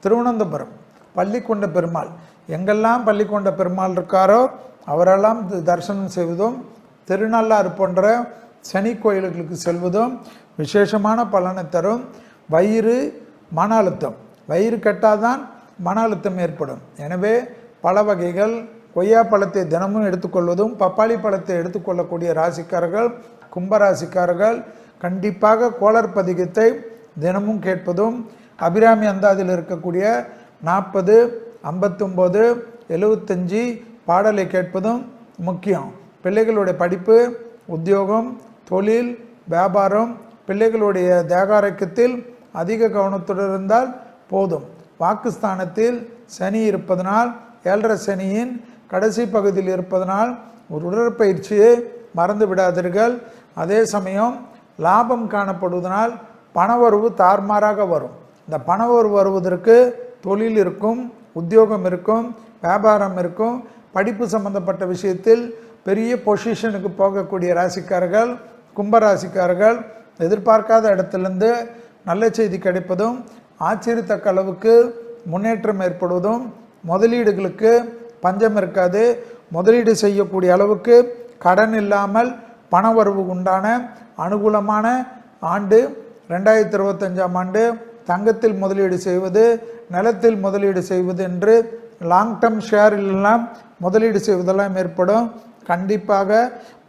திருவனந்தபுரம் பள்ளிக்கொண்ட பெருமாள். எங்கெல்லாம் பள்ளிக்கொண்ட பெருமாள் இருக்காரோ அவரெல்லாம் தி- தரிசனம் செய்வதும் திருநள்ளாறு போன்ற சனி கோயில்களுக்கு செல்வதும் விசேஷமான பலனை தரும் வயிறு மன அழுத்தம். வயிறு கெட்டாதான் மன அழுத்தம் ஏற்படும். எனவே பல வகைகள் கொய்யா பழத்தை தினமும் எடுத்துக்கொள்வதும் பப்பாளி பழத்தை எடுத்துக்கொள்ளக்கூடிய ராசிக்காரர்கள் கும்பராசிக்காரர்கள் கண்டிப்பாக கோளர் பதிகத்தை தினமும் கேட்பதும் அபிராமி அந்தாதில் இருக்கக்கூடிய நாற்பது ஐம்பத்தொம்போது எழுபத்தஞ்சி பாடலை கேட்பதும் முக்கியம். பிள்ளைகளுடைய படிப்பு உத்தியோகம் தொழில் வியாபாரம் பிள்ளைகளுடைய தேகாரக்கத்தில் அதிக கவனத்துடன் இருந்தால் போதும். வாக்குஸ்தானத்தில் சனி இருப்பதனால் ஏழரை சனியின் கடைசி பகுதியில் இருப்பதனால் ஒரு உடற்பயிற்சியை மறந்து விடாதீர்கள். அதே சமயம் லாபம் காணப்படுவதனால் பணவரவு தார்மாறாக வரும். இந்த பணவர் வருவதற்கு தொழில் இருக்கும் உத்தியோகம் இருக்கும் வியாபாரம் இருக்கும் படிப்பு சம்பந்தப்பட்ட விஷயத்தில் பெரிய பொசிஷனுக்கு போகக்கூடிய ராசிக்காரர்கள் கும்பராசிக்காரர்கள் எதிர்பார்க்காத இடத்துலேருந்து நல்ல செய்தி கிடைப்பதும் ஆச்சரியத்தக்க அளவுக்கு முன்னேற்றம் ஏற்படுவதும் முதலீடுகளுக்கு பஞ்சம் இருக்காது. முதலீடு செய்யக்கூடிய அளவுக்கு கடன் இல்லாமல் பண வரவு உண்டான அனுகூலமான ஆண்டு ரெண்டாயிரத்தி இருபத்தஞ்சாம் ஆண்டு தங்கத்தில் முதலீடு செய்வது நிலத்தில் முதலீடு செய்வது என்று லாங் டேர்ம் ஷேரிலெல்லாம் முதலீடு செய்வதெல்லாம் ஏற்படும். கண்டிப்பாக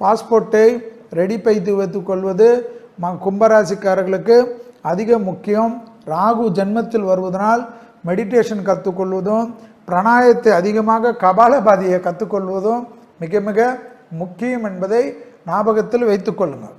பாஸ்போர்ட்டை ரெடி பைத்து வைத்துக் கொள்வது ம கும்பராசிக்காரர்களுக்கு அதிக முக்கியம். ராகு ஜென்மத்தில் வருவதனால் மெடிடேஷன் கற்றுக்கொள்வதும் பிராணாயத்தை அதிகமாக கபாலபாதியை கற்றுக்கொள்வதும் மிக மிக முக்கியம் என்பதை ஞாபகத்தில் வைத்துக்கொள்ளுங்கள்